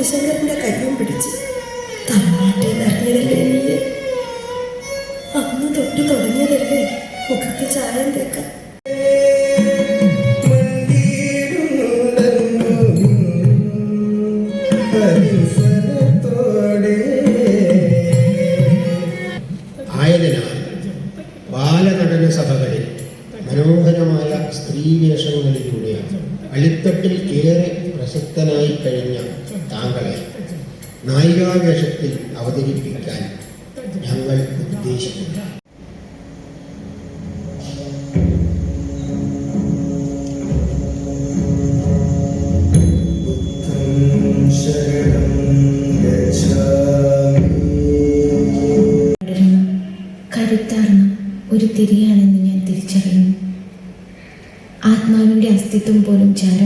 അമ്മാവൻ കുട്ടിശങ്കരന്റെ കയ്യും പിടിച്ച് തമിഴ്നാട്ടിൽ നിറങ്ങിയതല്ലേ നീ അന്ന് തൊട്ട് തുടങ്ങിയതല്ലേ മുഖത്ത് ചായം തേക്കാൻ? തിരിയാണെന്ന് ഞാൻ തിരിച്ചറിയുന്നു. ആത്മാവിന്റെ അസ്തിത്വം പോലും ചാരമാകുന്ന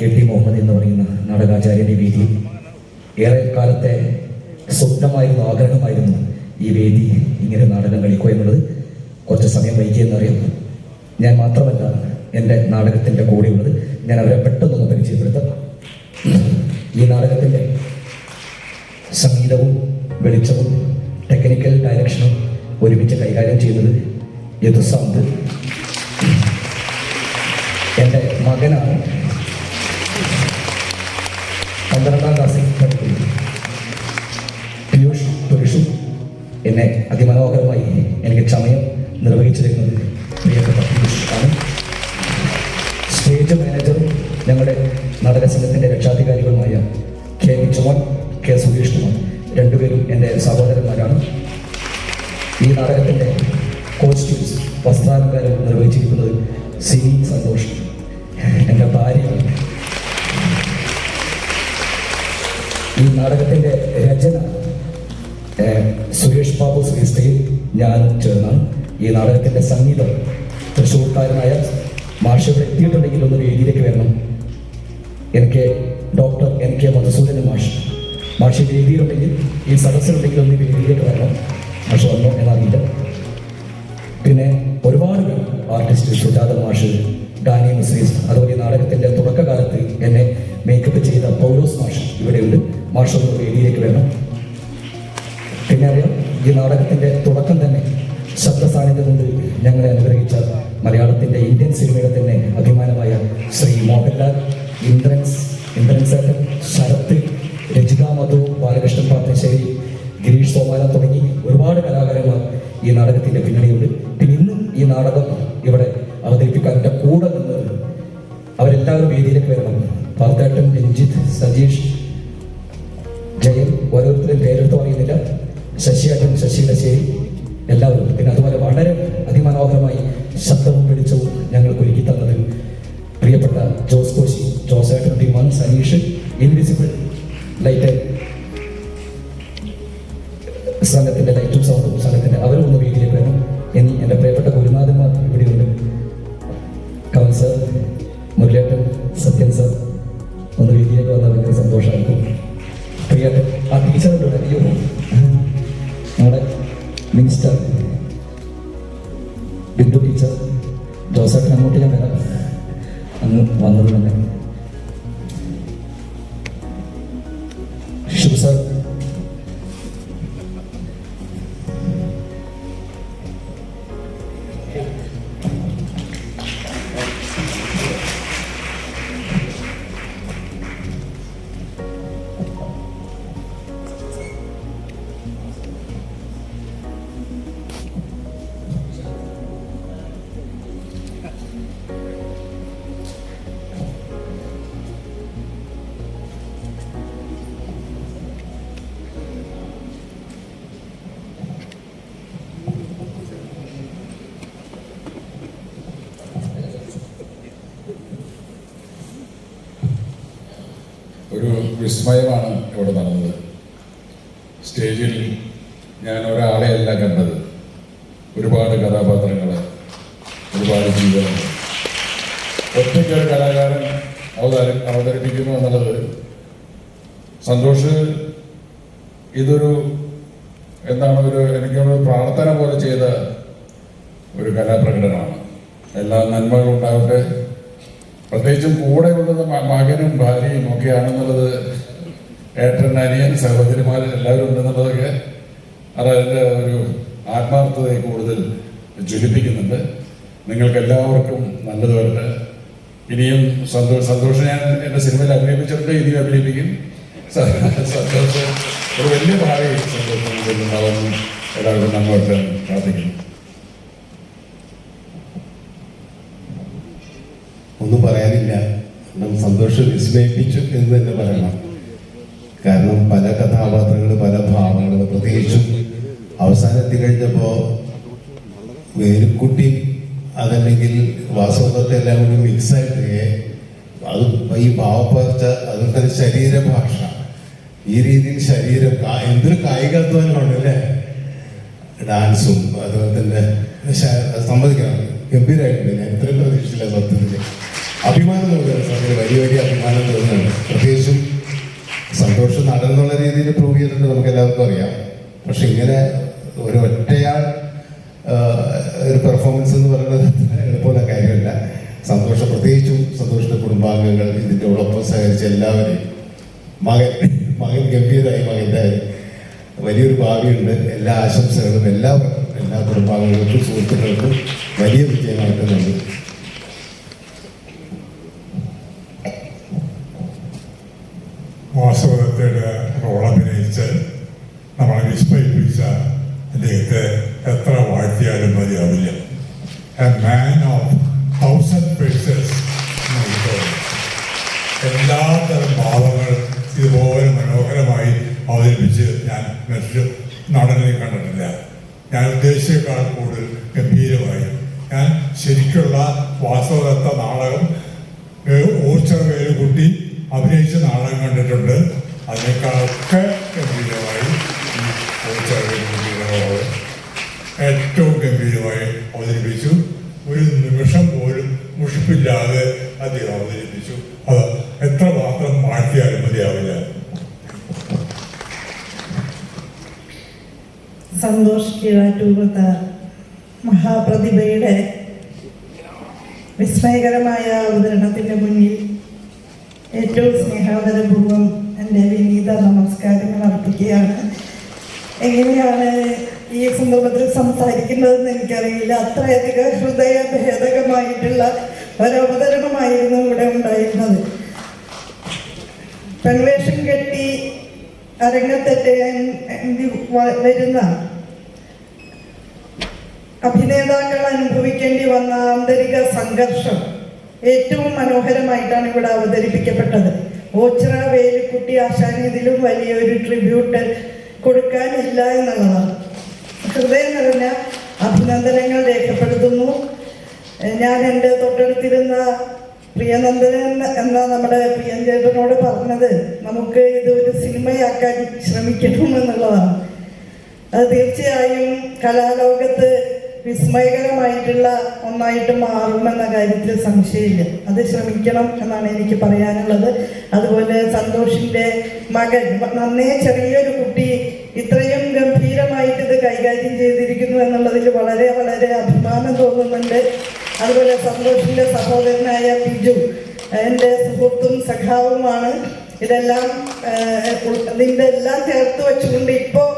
കെ ടി മുഹമ്മദ് എന്ന് പറയുന്ന നാടകാചാര്യന്റെ വേദി. ഏറെ കാലത്തെ സ്വപ്നമായിരുന്നു ആഗ്രഹമായിരുന്നു ഈ വേദി ഇങ്ങനെ നാടകം കളിക്കുക എന്നുള്ളത്. കുറച്ച് സമയം വൈകിയെന്നറിയാം ഞാൻ മാത്രമല്ല എന്റെ നാടകത്തിന്റെ കൂടെയുള്ളത് ഞാൻ അവരെ പെട്ടെന്നൊന്ന് പരിചയപ്പെടുത്താം. ഈ നാടകത്തിന്റെ സംഗീതവും വെളിച്ചവും ടെക്നിക്കൽ ഡയറക്ഷനും ഒരുമിച്ച് കൈകാര്യം ചെയ്യുന്നത് യദുസാന്ത്. എന്റെ മകനാണ് പന്ത്രണ്ടാം ക്ലാസ്സിൽ പഠിക്കുന്നു. പീയൂഷ് പുരുഷു എന്നെ അതിമനോഹരമായി എനിക്ക് ചമയം നിർവഹിച്ചിരിക്കുന്നത് പ്രിയപ്പെട്ട പീയൂഷ് ആണ് സ്റ്റേജ് മാനേജറും ഞങ്ങളുടെ നാടക സംഘത്തിന്റെ രക്ഷാധികാരികളുമായ K V Chuman K Sudheesh Kumar രണ്ടുപേരും എന്റെ സഹോദരന്മാരാണ്. ഈ നാടകത്തിന്റെ നാടകത്തിന്റെ സംഗീതം തൃശ്ശൂർക്കാരനായ മാഷ് എത്തിയിട്ടുണ്ടെങ്കിൽ ഒന്ന് രീതിയിലേക്ക് വരണം. എനിക്ക് ഡോക്ടർ എൻ കെ മധുസൂദന മാഷ്. മാഷ് വേദിയിലുണ്ടെങ്കിൽ ഈ സദസ്സിലുണ്ടെങ്കിൽ ഒന്ന് വേദിയിലേക്ക് വരണം. മാഷ് വന്നു എന്നറിയില്ല. പിന്നെ ഒരുപാട് പേർ ആർട്ടിസ്റ്റ് സുജാത മാഷ് ഡാനി മുസ്ലിസ് അതുപോലെ ഈ നാടകത്തിന്റെ തുടക്കകാലത്ത് എന്നെ മേക്കപ്പ് ചെയ്ത പൗലോസ് മാഷ് ഇവിടെയുണ്ട് മാഷ് ഒന്ന് വേദിയിലേക്ക് വരണം. പിന്നെ അറിയാം ഈ നാടകത്തിന്റെ തുടക്കം തന്നെ ശബ്ദ സാന്നിധ്യം ഞങ്ങളെ അനുഗ്രഹിച്ച മലയാളത്തിന്റെ ഇന്ത്യൻ സിനിമയുടെ തന്നെ അഭിമാനമായ ശ്രീ മോഹൻലാൽ ഇന്ദ്രൻസ് ഇന്ദ്രൻസ് ശരത്ത് രചിത മധു ബാലകൃഷ്ണൻ പാത്രശ്ശേരി ഗിരീഷ് സോമാന തുടങ്ങി ഒരുപാട് കലാകാരന്മാർ ഈ നാടകത്തിന്റെ പിന്നണിയുണ്ട്. പിന്നെ ഇന്ന് ഈ നാടകം ഇവിടെ അവതരിപ്പിക്കാൻ എന്റെ കൂടെ നിന്ന് അവരെല്ലാവരും വേദിയിലേക്ക് വരണം. പാർത്തേട്ടൻ രഞ്ജിത്ത് സജീഷ് ജയൻ ഓരോരുത്തരും പേരെടുത്ത് പറയുന്നില്ല. ശശിയേട്ടൻ ശശിയിടശ്ശേരി എല്ലാവരും. പിന്നെ അതുപോലെ വളരെ അതിമനോഹരമായി ശബ്ദവും പിടിച്ചവും ബിന്ദു ടീച്ചർ. ജോസഫ് അങ്ങോട്ട് വരാം. അങ്ങ് വന്നത് തന്നെ. ശിവ സാർ വിസ്മയമാണ് ഇവിടെ നടന്നത്. സ്റ്റേജിൽ ഞാൻ ഒരാളെയല്ല കണ്ടത്. ഒരുപാട് കഥാപാത്രങ്ങൾ ഒരുപാട് ജീവിതങ്ങൾ ഒറ്റയ്ക്കൊരു കലാകാരൻ അവതാര അവതരിപ്പിക്കുന്നു എന്നുള്ളത് സന്തോഷ് ഇതൊരു എന്താണ് ഒരു എനിക്ക് ഒരു പ്രാർത്ഥന പോലെ ചെയ്ത ഒരു കലാപ്രകടനമാണ് എല്ലാ നന്മകളും ഉണ്ടാവട്ടെ പ്രത്യേകിച്ചും കൂടെ ഉള്ളത് മകനും ഭാര്യയും ഒക്കെ ആണെന്നുള്ളത് ഏട്ടൻ അനിയൻ സഹോദരിമാരും എല്ലാവരും ഉണ്ടെന്നുള്ളതൊക്കെ അത് അതിന്റെ ഒരു ആത്മാർത്ഥതയെ കൂടുതൽ ജ്വലിപ്പിക്കുന്നുണ്ട്. നിങ്ങൾക്ക് എല്ലാവർക്കും നല്ലത് വരട്ടെ ഇനിയും സന്തോഷം സന്തോഷം ഞാൻ എന്റെ സിനിമയിൽ അഭിനയിപ്പിച്ചിട്ടുണ്ട് ഇനിയും അഭിനയിപ്പിക്കും. സന്തോഷം. ഒരു വലിയ ഭാവി സന്തോഷം. ഉണ്ടാവുമെന്ന് നമ്മൾ നന്മ പ്രാർത്ഥിക്കുന്നു. പറയാനില്ല. കാരണം സന്തോഷം വിസ്മയിപ്പിച്ചു എന്ന് തന്നെ പറയണം. കാരണം പല കഥാപാത്രങ്ങൾ പല ഭാവങ്ങൾ പ്രത്യേകിച്ചും അവസാനം എത്തിക്കഴിഞ്ഞപ്പോ വേലുക്കുട്ടി അതല്ലെങ്കിൽ വാസവത്തെ എല്ലാം കൂടി മിക്സ് ആയിട്ട് അത് ഈ ഭാവപ്പകർച്ച അതുപോലെ തന്നെ ശരീരഭാഷ ഈ രീതിയിൽ ശരീരം എന്തൊരു എന്തൊരു കായികാധ്വാനമാണ് അല്ലേ? ഡാൻസും അതുപോലെ തന്നെ സമ്മതിക്കണം. ഗംഭീരമായിട്ടുണ്ട് ഞാൻ ഇത്രയും പ്രതീക്ഷിച്ചില്ല സത്യത്തിൽ അഭിമാനം തോന്നുകയാണ് സത്യത്തിൽ വലിയ വലിയ അഭിമാനം തോന്നുന്നുണ്ട് പ്രത്യേകിച്ചും സന്തോഷം നടന്നുള്ള രീതിയിൽ പ്രൂവ് ചെയ്തിട്ട് നമുക്ക് എല്ലാവർക്കും അറിയാം. പക്ഷെ ഇങ്ങനെ ഒരു ഒറ്റയാൾ ഒരു പെർഫോമൻസ് എന്ന് പറയുന്നത് എളുപ്പമുള്ള കാര്യമല്ല. സന്തോഷം പ്രത്യേകിച്ചും സന്തോഷിന്റെ കുടുംബാംഗങ്ങൾ ഇതിന്റെ ഒപ്പം സഹകരിച്ച എല്ലാവരെയും. മകൻ മകൻ ഗംഭീരമായി മകന്റെ വലിയൊരു ഭാവിയുണ്ട്. എല്ലാ ആശംസകളും എല്ലാവർക്കും എല്ലാ കുടുംബാംഗങ്ങൾക്കും സുഹൃത്തുക്കൾക്കും വലിയ വിജയം നടക്കുന്നുണ്ട് മറ്റു നടനെ കണ്ടിട്ടില്ല. ഞാൻ ഉദ്ദേശിച്ചേക്കാൾ കൂടുതൽ ഗംഭീരമായി. ഞാൻ ശരിക്കുള്ള വാസവദത്ത നാടകം ഓർച്ചർ വേലുകുട്ടി അഭിനയിച്ച നാടകം കണ്ടിട്ടുണ്ട്. അതിനേക്കാളൊക്കെ ഗംഭീരമായി ഈ ഓർച്ചർ വേലുകുട്ടിയുടെ ഏറ്റവും ഗംഭീരമായി അവതരിപ്പിച്ചു. ഒരു നിമിഷം പോലും മുഷിപ്പില്ലാതെ അദ്ദേഹം അവതരിപ്പിച്ചു. അത് എത്ര മാത്രം മാറ്റിയാലും മതിയാവില്ല. സന്തോഷ് കീഴാറ്റൂർത്ത മഹാപ്രതിഭയുടെ വിസ്മയകരമായ അവതരണത്തിന്റെ മുന്നിൽ ഏറ്റവും സ്നേഹാദരപൂർവം എന്റെ വിനീത നമസ്കാരങ്ങൾ അർപ്പിക്കുകയാണ്. എങ്ങനെയാണ് ഈ സന്ദർഭത്തിൽ സംസാരിക്കുന്നതെന്ന് എനിക്കറിയില്ല. അത്രയധികം ഹൃദയ ഹൃദയഭേദകമായിട്ടുള്ള ഒരവതരണമായിരുന്നു ഇവിടെ ഉണ്ടായിരുന്നത്. പെൺവേഷം കെട്ടി അരങ്ങത്തെറ്റാൻ വരുന്ന അഭിനേതാക്കൾ അനുഭവിക്കേണ്ടി വന്ന ആന്തരിക സംഘർഷം ഏറ്റവും മനോഹരമായിട്ടാണ് ഇവിടെ അവതരിപ്പിക്കപ്പെട്ടത്. ഓച്ചിറ വേലുക്കുട്ടി ആശാൻ ഇതിലും വലിയൊരു ട്രിബ്യൂട്ട് കൊടുക്കാനില്ല എന്നുള്ളതാണ്. ഹൃദയം നിറഞ്ഞ അഭിനന്ദനങ്ങൾ രേഖപ്പെടുത്തുന്നു. ഞാൻ എന്റെ തൊട്ടടുത്തിരുന്ന പ്രിയനന്ദനൻ എന്ന നമ്മുടെ പ്രിയഞ്ചേട്ടനോട് പറഞ്ഞത് നമുക്ക് ഇതൊരു സിനിമയാക്കാൻ ശ്രമിക്കണം എന്നുള്ളതാണ്. അത് തീർച്ചയായും കലാലോകത്ത് വിസ്മയകരമായിട്ടുള്ള ഒന്നായിട്ട് മാറുമെന്ന കാര്യത്തിൽ സംശയമില്ല. അത് ശ്രമിക്കണം എന്നാണ് എനിക്ക് പറയാനുള്ളത്. അതുപോലെ സന്തോഷിന്റെ മകൻ നന്നേ ചെറിയൊരു കുട്ടി ഇത്രയും ഗംഭീരമായിട്ട് ഇത് കൈകാര്യം ചെയ്തിരിക്കുന്നു എന്നുള്ളതിൽ വളരെ വളരെ അഭിമാനം തോന്നുന്നുണ്ട്. അതുപോലെ സന്തോഷിന്റെ സഹോദരനായ ബിജു എന്റെ സുഹൃത്തും സഖാവുമാണ്. ഇതെല്ലാം നിന്റെ എല്ലാം ചേർത്ത് വെച്ചുകൊണ്ട് ഇപ്പോൾ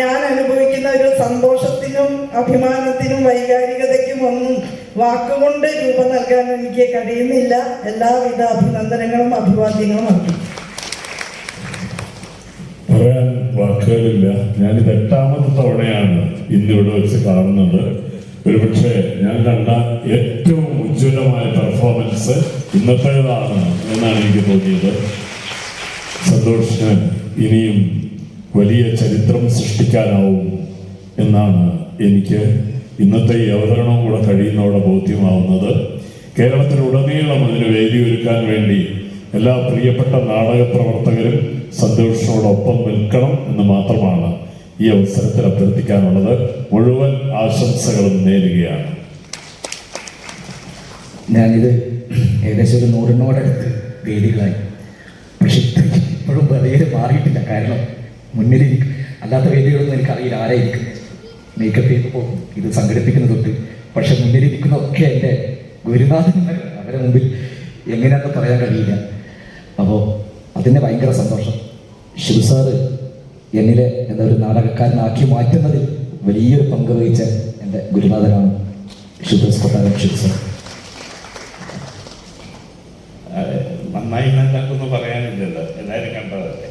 ഞാൻ അനുഭവിക്കുന്ന ഒരു സന്തോഷത്തിനും അഭിമാനത്തിനും വൈകാരികതയ്ക്കും ഒന്നും വാക്കുകൊണ്ട് രൂപം നൽകാൻ എനിക്ക് കഴിയുന്നില്ല. എല്ലാവിധ അഭിനന്ദനങ്ങളും അഭിവാദ്യങ്ങളും അർപ്പിക്കും വാക്കുകളില്ല. ഞാനിത് എട്ടാമത്തെ തവണയാണ് ഇന്നിവിടെ വെച്ച് കാണുന്നത്. ഒരുപക്ഷെ ഞാൻ കണ്ട ഏറ്റവും ഉജ്ജ്വലമായ പെർഫോമൻസ് ഇന്നത്തേതാണ് എന്നാണ് എനിക്ക് തോന്നിയത്. സന്തോഷ് ഇനിയും വലിയ ചരിത്രം സൃഷ്ടിക്കാനാവും എന്നാണ് എനിക്ക് ഇന്നത്തെ ഈ അവതരണവും കൂടെ കഴിയുന്നതോടെ ബോധ്യമാവുന്നത്. കേരളത്തിലുടനീളം അതിന് വേദി ഒരുക്കാൻ വേണ്ടി എല്ലാ പ്രിയപ്പെട്ട നാടക പ്രവർത്തകരും സന്തോഷത്തോടൊപ്പം നിൽക്കണം എന്ന് മാത്രമാണ് ഈ അവസരത്തിൽ അഭ്യർത്ഥിക്കാനുള്ളത്. മുഴുവൻ ആശംസകളും നേരുകയാണ്. ഞാനിത് ഏകദേശം ഒരു നൂറിനോടടുത്ത് വേദികളായി. പക്ഷെ ഇപ്പോഴും അതേ മാറിയിട്ടില്ല. കാരണം മുന്നിലിരിക്കും. അല്ലാത്ത വേദികളൊന്നും എനിക്കറിയില്ല. ആരായിരിക്കും? മേക്കപ്പ് ചെയ്ത് പോകും. ഇത് സംഘടിപ്പിക്കുന്ന തൊട്ട് പക്ഷെ മുന്നിലിരിക്കുന്നതൊക്കെ എന്റെ ഗുരുനാഥന്മാർ അവരെ മുമ്പിൽ എങ്ങനെയാണെന്ന് പറയാൻ കഴിയില്ല. അപ്പോൾ അതിന് ഭയങ്കര സന്തോഷം. ശിവ സാറ് എന്നിലെ എന്താ ഒരു നാടകക്കാരനാക്കി മാറ്റുന്നതിൽ വലിയൊരു പങ്ക് വഹിച്ച എന്റെ ഗുരുനാഥനാണ് ശുഭ്രസ് കൊട്ടാരം ശിവ നന്നായി നന്നാക്കുന്നു പറയാനില്ലല്ലോ. എല്ലാവരും കണ്ടതല്ലേ?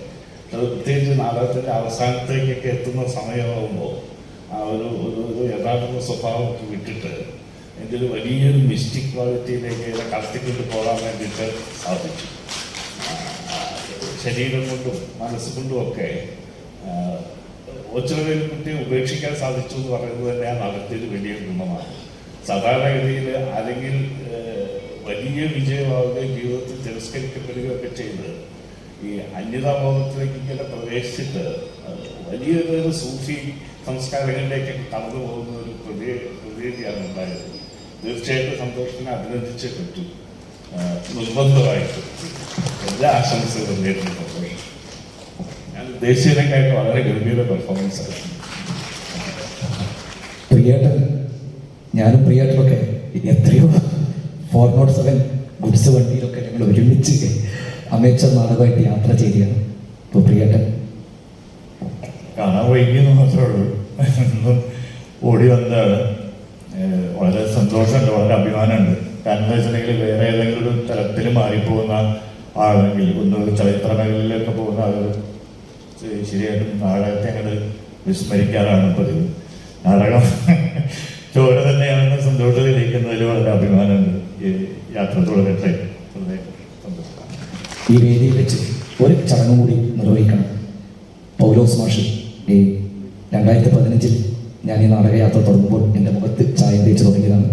പ്രത്യേകിച്ച് നാടകത്തിന്റെ അവസാനത്തേക്കൊക്കെ എത്തുന്ന സമയമാകുമ്പോൾ ആ ഒരു ഒരു യഥാർത്ഥ സ്വഭാവമൊക്കെ വിട്ടിട്ട് എന്റെ ഒരു വലിയൊരു മിസ്റ്റിക് ക്വാളിറ്റിയിലേക്ക് കടത്തിക്കൊണ്ട് പോകാൻ വേണ്ടിയിട്ട് സാധിച്ചു. ശരീരം കൊണ്ടും മനസ്സുകൊണ്ടും ഒക്കെ ഒച്ചറവേൽ കുട്ടിയെ ഉപേക്ഷിക്കാൻ സാധിച്ചു എന്ന് പറയുന്നത് തന്നെ ആ നടത്തിയൊരു വലിയ ഗുണമാണ്. സാധാരണഗതിയിൽ അല്ലെങ്കിൽ വലിയ വിജയമാവുകയും ജീവിതത്തിൽ തിരസ്കരിക്കപ്പെടുകയൊക്കെ ചെയ്ത് ഈ അന്യതാബോധത്തിലേക്ക് ഇങ്ങനെ പ്രവേശിച്ചിട്ട് വലിയൊരു സൂഫി സംസ്കാരങ്ങളിലേക്ക് കടന്നു പോകുന്ന ഒരു പ്രതി പ്രതീതിയാണ് ഉണ്ടായത്. തീർച്ചയായിട്ടും സന്തോഷത്തിനെ അഭിനന്ദിച്ചേ പറ്റൂ. നിർബന്ധമായിട്ട്. എല്ലാ ആശംസകളും നേരിടുന്നു സന്തോഷം ഞാൻ ഉദ്ദേശിച്ചതിനേക്കായിട്ട് വളരെ ഗംഭീര പെർഫോമൻസ് ആയിരുന്നു പ്രിയേട്ടൻ ഞാനും പ്രിയേട്ടനൊക്കെ എത്രയോ ഫോർ നോട്ട് സെവൻ ഗുഡ്സ് വണ്ടിയിലൊക്കെ ഞങ്ങൾ ഒരുമിച്ച് അമേച്ചർ നാടകമായിട്ട് യാത്ര ചെയ്യുകയാണ് ഇപ്പോൾ പ്രിയേട്ടൻ കാണാൻ വൈകിയെന്ന് മാത്രമേ ഉള്ളൂ. ഓടി വന്നതാണ് വളരെ സന്തോഷമുണ്ട് വളരെ അഭിമാനമുണ്ട്. കാരണം എന്താ വെച്ചിട്ടുണ്ടെങ്കിൽ വേറെ ഏതെങ്കിലും ഒരു തലത്തിൽ മാറിപ്പോകുന്ന ആളെങ്കിൽ ഒന്ന് ചലച്ചിത്ര മേഖലയിലൊക്കെ പോകുന്ന ആളുകൾ ശരിയായിട്ടും നാടകത്തെ അങ്ങനെ വിസ്മരിക്കാറാണ് പതിവ്. നാടകം ചോര തന്നെയാണെന്ന് സന്തോഷത്തിലിരിക്കുന്നതിൽ വളരെ അഭിമാനമുണ്ട് ഈ യാത്ര തുടരട്ടെ ഈ വേദിയിൽ വെച്ച് ഒരു ചടങ്ങ് കൂടി നിർവഹിക്കണം. പൗലോസ് മാഷ് ഈ രണ്ടായിരത്തി പതിനഞ്ചിൽ ഞാൻ ഈ നാടകയാത്ര തുടങ്ങുമ്പോൾ എന്റെ മുഖത്ത് ചായം തേച്ച് തുടങ്ങിയതാണ്.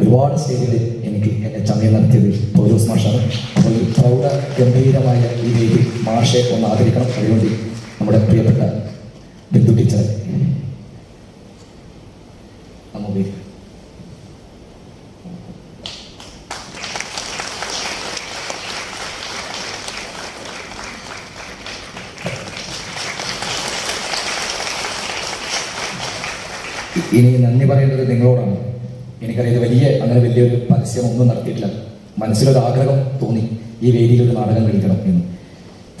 ഒരുപാട് സ്റ്റേജിൽ എനിക്ക് എന്റെ ചമയം നടത്തിയത് പൗലോസ് മാഷാണ്. അപ്പോൾ ഈ പ്രൗഢ ഗംഭീരമായ ഈ വേദി മാഷെ ഒന്ന് ആദരിക്കണം. അതിനുവേണ്ടി നമ്മുടെ പ്രിയപ്പെട്ട ബിന്ദു ടീച്ചർ അമ്മ ഇനി നന്ദി പറയേണ്ടത് നിങ്ങളോടാണ്. എനിക്കറിയാം ഇത് വലിയ അങ്ങനെ വലിയൊരു പരസ്യം ഒന്നും നടത്തിയിട്ടില്ല. മനസ്സിലൊരു ആഗ്രഹം തോന്നി. ഈ വേദിയിൽ ഒരു നാടകം കളിക്കണം എന്ന്.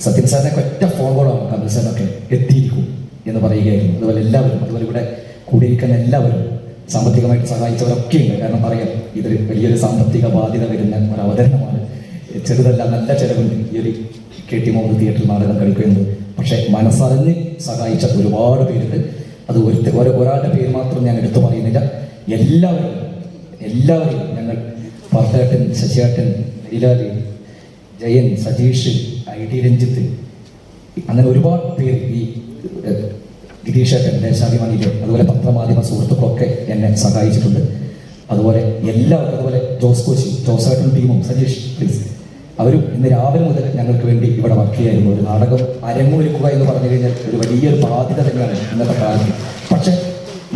സത്യൻ സാറിനെ ഒറ്റ ഫോൺ കോളാണ് കമൽ സാറിനൊക്കെ എത്തിയിരിക്കും എന്ന് പറയുകയായിരുന്നു. അതുപോലെ എല്ലാവരും അതുപോലെ ഇവിടെ കൂടിയിരിക്കുന്ന എല്ലാവരും സാമ്പത്തികമായിട്ട് സഹായിച്ചവരൊക്കെ ഉണ്ട്. കാരണം പറയാം ഇതൊരു വലിയൊരു സാമ്പത്തിക ബാധ്യത വരുന്ന ഒരു അവതരണമാണ് ചെറുതല്ല നല്ല ചെലവുണ്ട് ഈ ഒരു കെ ടി മോഹൻ തിയേറ്ററിൽ നാടകം കളിക്കുന്നത്. പക്ഷേ മനസ്സറിഞ്ഞ് സഹായിച്ച ഒരുപാട് പേരുണ്ട്. അത് ഒരുത്തെ ഒരു- ഒരാളുടെ പേര് മാത്രം ഞാൻ എടുത്തു പറയുന്നില്ല. എല്ലാവരും എല്ലാവരും ഞങ്ങൾ പർത്തേട്ടൻ ശശിയേട്ടൻ ലീലാലി ജയൻ സജീഷ് ഐ ടി രഞ്ജിത്ത് അങ്ങനെ ഒരുപാട് പേര് ഈ ഗിരീഷേട്ടൻ ദേശാഭിമാനിയിലെ അതുപോലെ പത്രമാധ്യമ സുഹൃത്തുക്കളൊക്കെ എന്നെ സഹായിച്ചിട്ടുണ്ട്. അതുപോലെ എല്ലാവർക്കും അതുപോലെ ജോസ് കോച്ചി ജോസേട്ടൻ ടീമും സജീഷ് പ്ലീസ്. അവരും ഇന്ന് രാവിലെ മുതൽ ഞങ്ങൾക്ക് വേണ്ടി ഇവിടെ വർക്ക് ചെയ്യായിരുന്നു ഒരു നാടകം അരങ്ങൊരുക്കുക എന്ന് പറഞ്ഞു കഴിഞ്ഞാൽ ഒരു വലിയൊരു ബാധ്യത തന്നെയാണ് ഇന്നത്തെ കാലത്ത്. പക്ഷെ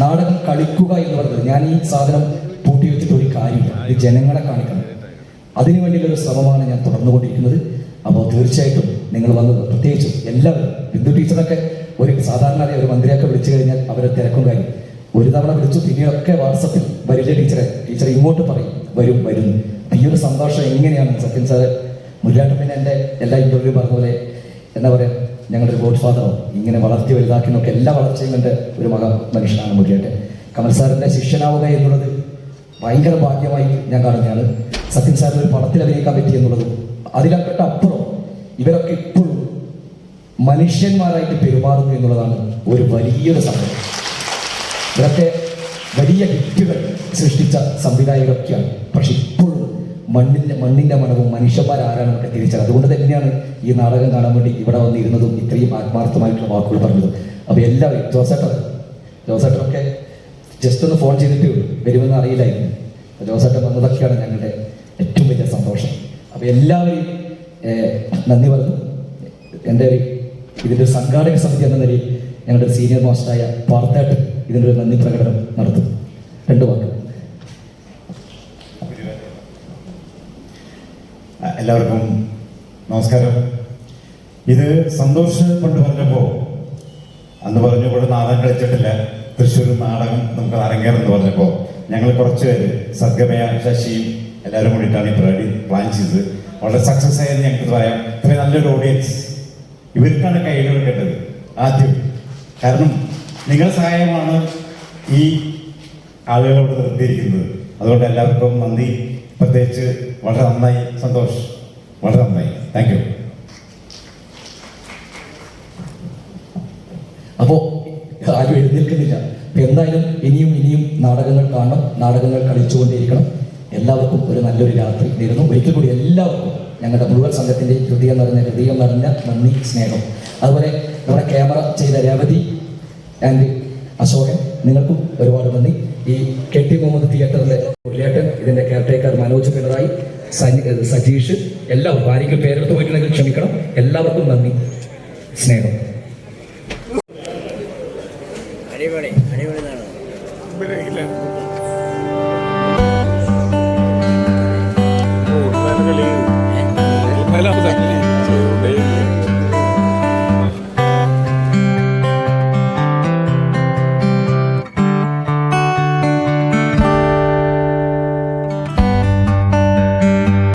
നാടകം കളിക്കുക എന്ന് പറഞ്ഞത് ഞാൻ ഈ സാധനം പൂട്ടി വെച്ചിട്ട് ഒരു കാര്യമില്ല. ഇത് ജനങ്ങളെ കാണിക്കണം. അതിനു ഒരു ശ്രമമാണ് ഞാൻ തുടർന്നുകൊണ്ടിരിക്കുന്നത്. അപ്പോൾ തീർച്ചയായിട്ടും നിങ്ങൾ വന്നത് പ്രത്യേകിച്ചും എല്ലാവരും ബിന്ദു ടീച്ചറൊക്കെ ഒരു സാധാരണ ഒരു മന്ത്രിയൊക്കെ വിളിച്ചു കഴിഞ്ഞാൽ അവരെ തിരക്കും കാര്യം. ഒരു തവണ വിളിച്ചു പിന്നെയൊക്കെ വാട്സപ്പിൽ വരില്ല ടീച്ചറെ. ടീച്ചർ ഇങ്ങോട്ട് പറയും വരും വരുന്നു. ഈ ഒരു സന്തോഷം എങ്ങനെയാണ് സത്യൻ സാറ്? മുല്ലാട്ടം പിന്നെ എന്റെ എല്ലാ ഇന്റർവ്യൂ പറഞ്ഞ പോലെ എന്താ പറയുക ഞങ്ങളുടെ ഗോഡ് ഫാദറോ ഇങ്ങനെ വളർത്തി വലുതാക്കുന്നൊക്കെ എല്ലാ വളർച്ചയും കണ്ട് ഒരു മക മനുഷ്യനാണ് മുല്ലാട്ടൻ കമൽ സാറിന്റെ ശിഷ്യനാവുക എന്നുള്ളത് ഭയങ്കര ഭാഗ്യമായി ഞാൻ കാണുന്നതാണ് സത്യൻ സാറിന് ഒരു പടത്തിൽ അഭിനയിക്കാൻ പറ്റി എന്നുള്ളതും അതിലൊക്കെ അപ്പുറം ഇവരൊക്കെ ഇപ്പോഴും മനുഷ്യന്മാരായിട്ട് പെരുമാറുന്നു എന്നുള്ളതാണ് ഒരു വലിയൊരു സംഭവം ഇവരൊക്കെ വലിയ ഹിറ്റുകൾ സൃഷ്ടിച്ച സംവിധായകരൊക്കെയാണ്. പക്ഷെ ഇപ്പോഴും മണ്ണിന്റെ മണ്ണിന്റെ മണവും മനുഷ്യന്മാരാരാണെന്നൊക്കെ തിരിച്ചത് അതുകൊണ്ട് തന്നെയാണ് ഈ നാടകം കാണാൻ വേണ്ടി ഇവിടെ വന്നിരുന്നതും ഇത്രയും ആത്മാർത്ഥമായിട്ടുള്ള വാക്കുകൾ പറഞ്ഞത്. അപ്പോൾ എല്ലാവരും ജോസേട്ടർ ജോസേട്ടറൊക്കെ ജസ്റ്റ് ഒന്ന് ഫോൺ ചെയ്തിട്ടേ വരുമെന്ന് അറിയില്ലായിരുന്നു. ജോസേട്ടൻ വന്നതൊക്കെയാണ് ഞങ്ങളുടെ ഏറ്റവും വലിയ സന്തോഷം. അപ്പോൾ എല്ലാവരെയും നന്ദി പറഞ്ഞു. എന്റെ ഇതിന്റെ സംഘാടക സമിതി എന്ന നിലയിൽ ഞങ്ങളുടെ സീനിയർ മാസ്റ്ററായ പാർത്തായിട്ട് ഇതിന്റെ ഒരു നന്ദി പ്രകടനം നടത്തും രണ്ട് വാക്ക്. എല്ലാവർക്കും നമസ്കാരം. ഇത് സന്തോഷ് കൊണ്ട് പറഞ്ഞപ്പോൾ അന്ന് പറഞ്ഞു ഇവിടെ നാടകം കളിച്ചിട്ടില്ല. തൃശ്ശൂർ നാടകം നമുക്ക് അരങ്ങേറെന്ന് പറഞ്ഞപ്പോൾ ഞങ്ങൾ കുറച്ച് പേര് സദ്ഗമയ ശശിയും എല്ലാവരും കൂടിയിട്ടാണ് ഈ പരിപാടി പ്ലാൻ ചെയ്തത്. വളരെ സക്സസ് ആയെന്ന് ഞങ്ങൾക്ക് പറയാം. ഇത്രയും നല്ലൊരു ഓഡിയൻസ് ഇവർക്കാണ് കൈയ്യടി കൊടുക്കേണ്ടത് ആദ്യം. കാരണം നിങ്ങളുടെ സഹായമാണ് ഈ ആളുകളോട് നിർത്തിയിരിക്കുന്നത്. അതുകൊണ്ട് എല്ലാവർക്കും നന്ദി. പ്രത്യേകിച്ച് വളരെ നന്നായി. സന്തോഷ് വളരെ നന്നായി. താങ്ക് യു അപ്പോൾ ആരും എഴുന്നേൽക്കുന്നില്ല. എന്തായാലും ഇനിയും ഇനിയും നാടകങ്ങൾ കാണണം നാടകങ്ങൾ കളിച്ചുകൊണ്ടിരിക്കണം എല്ലാവർക്കും ഒരു നല്ലൊരു രാത്രി നേരുന്നു. ഒരിക്കൽ കൂടി എല്ലാവർക്കും ഞങ്ങളുടെ മുഴുവൻ സംഘത്തിന്റെ ഹൃദയം നിറഞ്ഞ ഹൃദയം നിറഞ്ഞ നന്ദി സ്നേഹം. അതുപോലെ നമ്മുടെ ക്യാമറ ചെയ്ത രവതി ആൻഡ് അശോകൻ നിങ്ങൾക്കും ഒരുപാട് നന്ദി. ഈ കെ ടി മുഹമ്മദ് തിയേറ്ററിലെ മുരളിയേട്ടൻ ഇതിന്റെ കെയർടേക്കർ മനോജ് പിണറായി സജീഷ് എല്ലാവർക്കും ആരെങ്കിലും പേരെടുത്ത് പോയിട്ടുണ്ടെങ്കിൽ ക്ഷമിക്കണം. എല്ലാവർക്കും നന്ദി. സ്നേഹം. അടിപൊളി അടിപൊളി